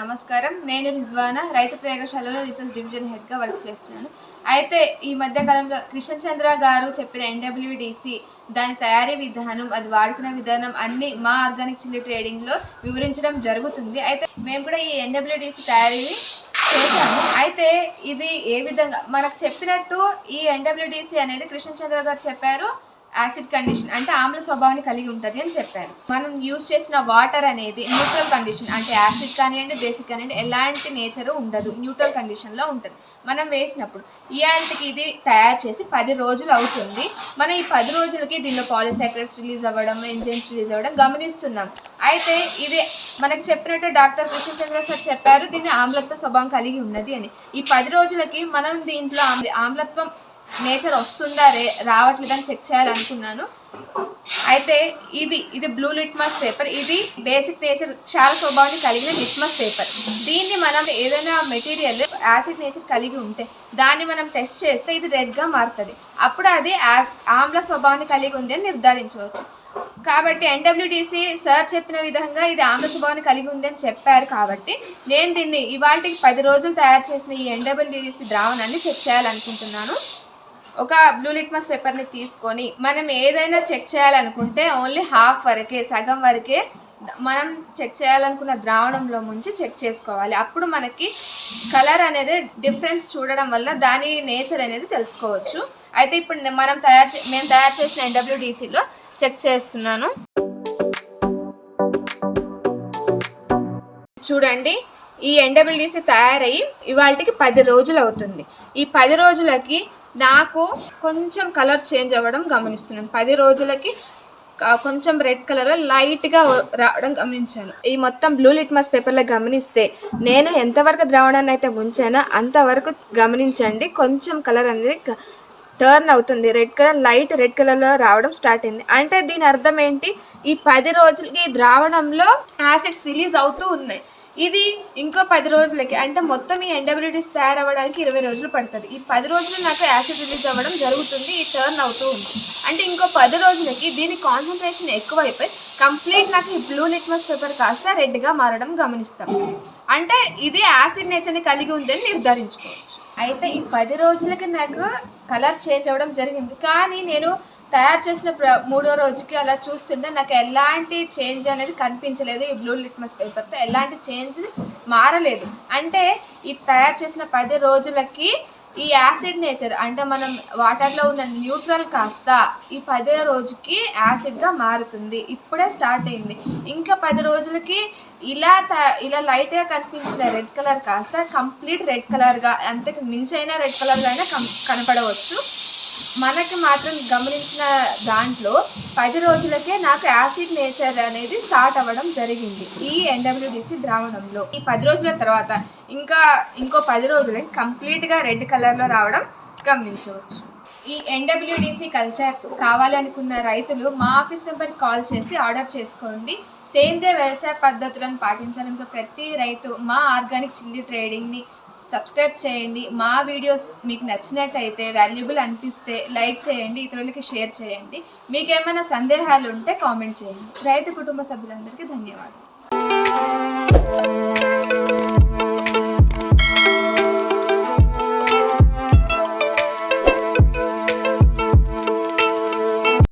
నమస్కారం. నేను రిజ్వానా రైతు ప్రయోగశాలలో రీసెర్చ్ డివిజన్ హెడ్గా వర్క్ చేస్తున్నాను. అయితే ఈ మధ్యకాలంలో కృష్ణ చంద్ర గారు చెప్పిన ఎన్డబ్ల్యూడిసి దాని తయారీ విధానం అది వాడుకునే విధానం అన్ని మా ఆర్గానిక్ చిల్లీ ట్రేడింగ్లో వివరించడం జరుగుతుంది. అయితే మేము కూడా ఈ ఎన్డబ్ల్యూడిసి తయారీ చేశాము. అయితే ఇది ఏ విధంగా మనకు చెప్పినట్టు ఈ ఎన్డబ్ల్యూడిసి అనేది కృష్ణ చంద్ర గారు చెప్పారు. యాసిడ్ కండిషన్ అంటే ఆమ్ల స్వభావాన్ని కలిగి ఉంటుంది అని చెప్పారు. మనం యూజ్ చేసిన వాటర్ అనేది న్యూట్రల్ కండిషన్ అంటే యాసిడ్ కానివ్వండి బేసిక్ కానివ్వండి ఎలాంటి నేచర్ ఉండదు. న్యూట్రల్ కండిషన్లో ఉంటుంది. మనం వేసినప్పుడు ఇలాంటికి ఇది తయారు చేసి పది రోజులు అవుతుంది. మనం ఈ పది రోజులకి దీనిలో పాలిసాక్రైడ్స్ రిలీజ్ అవ్వడం ఎంజైమ్స్ రిలీజ్ అవ్వడం గమనిస్తున్నాం. అయితే ఇది మనకు చెప్పినట్టు డాక్టర్ కృష్ణచంద్ర సార్ చెప్పారు దీన్ని ఆమ్లత్వ స్వభావం కలిగి ఉన్నది అని. ఈ పది రోజులకి మనం దీంట్లో ఆమ్ల- ఆమ్లత్వం నేచర్ వస్తుందా రే రావట్లేదని చెక్ చేయాలనుకున్నాను. అయితే ఇది ఇది బ్లూ లిట్మస్ పేపర్ ఇది బేసిక్ నేచర్ క్షార స్వభావాన్ని కలిగిన లిట్మస్ పేపర్ దీన్ని మనం ఏదైనా మెటీరియల్ యాసిడ్ నేచర్ కలిగి ఉంటే దాన్ని మనం టెస్ట్ చేస్తే ఇది రెడ్గా మారుతుంది. అప్పుడు అది ఆ- ఆమ్ల స్వభావాన్ని కలిగి ఉంది అని నిర్ధారించవచ్చు. కాబట్టి ఎన్డబ్ల్యూడిసి సార్ చెప్పిన విధంగా ఇది ఆమ్ల స్వభావాన్ని కలిగి ఉంది అని చెప్పారు కాబట్టి నేను దీన్ని ఇవాళకి పది రోజులు తయారు చేసిన ఈ ఎన్డబ్ల్యూడిసి ద్రావణాన్ని చెక్ చేయాలనుకుంటున్నాను. ఒక బ్లూ లిట్మస్ పేపర్ని తీసుకొని మనం ఏదైనా చెక్ చేయాలనుకుంటే ఓన్లీ హాఫ్ వరకే సగం వరకే మనం చెక్ చేయాలనుకున్న ద్రావణంలో ముంచి చెక్ చేసుకోవాలి. అప్పుడు మనకి కలర్ అనేది డిఫరెన్స్ చూడడం వల్ల దాని నేచర్ అనేది తెలుసుకోవచ్చు. అయితే ఇప్పుడు మనం తయారు చే- మేము తయారు చేసిన ఎన్డబ్ల్యూడిసిలో చెక్ చేస్తున్నాను. చూడండి ఈ ఎన్డబ్ల్యూడిసి తయారయ్యి ఇవాళకి పది రోజులు అవుతుంది. ఈ పది రోజులకి నాకు కొంచెం కలర్ చేంజ్ అవ్వడం గమనిస్తున్నాను. పది రోజులకి కొంచెం రెడ్ కలర్ లైట్గా రావడం గమనించాను. ఈ మొత్తం బ్లూ లిట్మస్ పేపర్లో గమనిస్తే నేను ఎంతవరకు ద్రావణాన్ని అయితే ఉంచానో అంతవరకు గమనించండి. కొంచెం కలర్ అనేది టర్న్ అవుతుంది. రెడ్ కలర్ లైట్ రెడ్ కలర్లో రావడం స్టార్ట్ అయింది. అంటే దీని అర్థం ఏంటి? ఈ పది రోజులకి ఈ ద్రావణంలో యాసిడ్స్ రిలీజ్ అవుతూ ఉన్నాయి. ఇది ఇంకో పది రోజులకి అంటే మొత్తం ఈ ఎండబిలిటీస్ తయారవ్వడానికి ఇరవై రోజులు పడుతుంది. ఈ పది రోజులు నాకు యాసిడ్ రిలీజ్ అవ్వడం జరుగుతుంది ఈ టర్న్ అవుతూ ఉంది. అంటే ఇంకో పది రోజులకి దీని కాన్సన్ట్రేషన్ ఎక్కువైపోయి కంప్లీట్ నాకు ఈ బ్లూ లిట్మస్ పేపర్ కాస్త రెడ్గా మారడం గమనిస్తాం. అంటే ఇది యాసిడ్ నేచర్ని కలిగి ఉందని నిర్ధారించుకోవచ్చు. అయితే ఈ పది రోజులకి నాకు కలర్ చేంజ్ అవ్వడం జరిగింది. కానీ నేను తయారు చేసిన ప్ర మూడో రోజుకి అలా చూస్తుంటే నాకు ఎలాంటి చేంజ్ అనేది కనిపించలేదు ఈ బ్లూ లిట్మస్ పేపర్తో. ఎలాంటి చేంజ్ మారలేదు. అంటే ఈ తయారు చేసిన పది రోజులకి ఈ యాసిడ్ నేచర్ అంటే మనం వాటర్లో ఉన్న న్యూట్రల్ కాస్త ఈ పదే రోజుకి యాసిడ్గా మారుతుంది. ఇప్పుడే స్టార్ట్ అయింది. ఇంకా పది రోజులకి ఇలా త ఇలా లైట్గా కనిపించిన రెడ్ కలర్ కాస్త కంప్లీట్ రెడ్ కలర్గా అంతకు మించైనా రెడ్ కలర్గా అయినా కం కనపడవచ్చు. మనకి మాత్రం గమనించిన దాంట్లో పది రోజులకే నాకు యాసిడ్ నేచర్ అనేది స్టార్ట్ అవ్వడం జరిగింది ఈ ఎన్డబ్ల్యూడిసి ద్రావణంలో. ఈ పది రోజుల తర్వాత ఇంకా ఇంకో పది రోజులకి కంప్లీట్గా రెడ్ కలర్లో రావడం గమనించవచ్చు. ఈ ఎన్డబ్ల్యూడిసి కల్చర్ కావాలనుకున్న రైతులు మా ఆఫీస్ నెంబర్కి కాల్ చేసి ఆర్డర్ చేసుకోండి. సేంద్రియ వ్యవసాయ పద్ధతులను పాటించాలనుకున్న ప్రతి రైతు మా ఆర్గానిక్ చిల్లీ ట్రేడింగ్ని సబ్స్క్రైబ్ చేయండి. మా వీడియోస్ మీకు నచ్చినట్టయితే వాల్యుబుల్ అనిపిస్తే లైక్ చేయండి ఇతరులకి షేర్ చేయండి. మీకేమైనా సందేహాలు ఉంటే కామెంట్ చేయండి. రైతు కుటుంబ సభ్యులందరికీ ధన్యవాదాలు.